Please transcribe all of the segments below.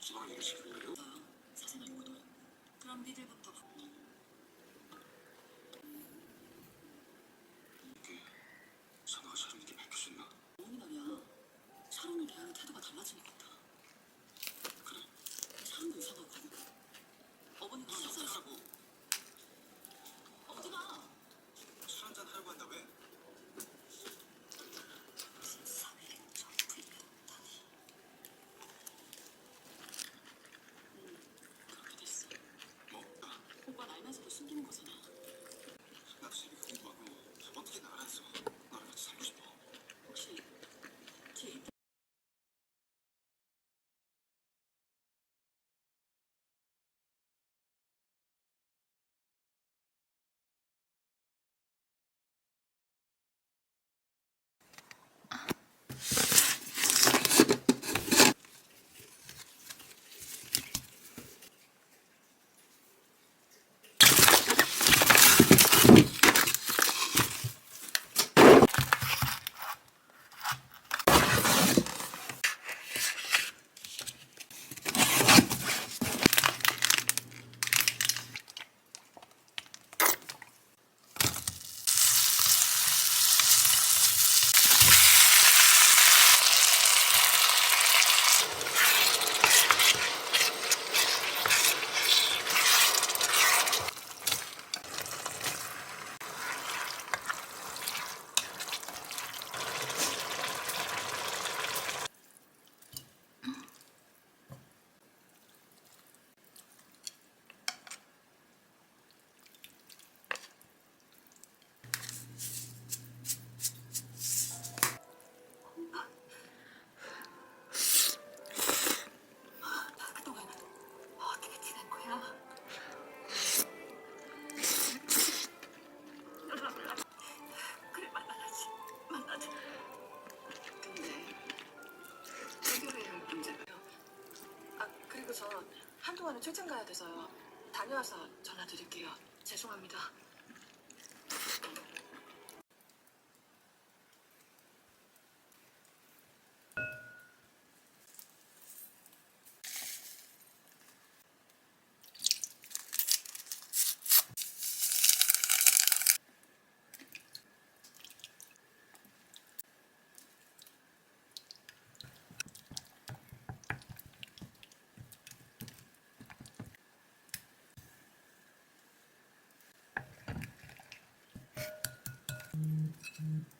기본 일식이에요. 그럼 니들부터 출장 가야 돼서요. 다녀와서 전화 드릴게요. 죄송합니다. Mm-hmm.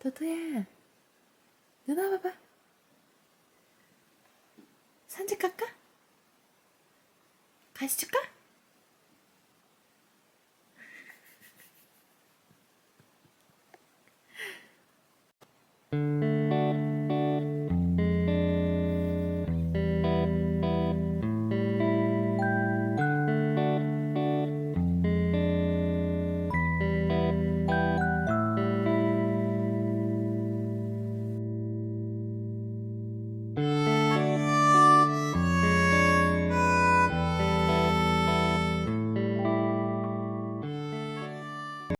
도도야 누나 봐봐 산책 갈까? 가시줄까?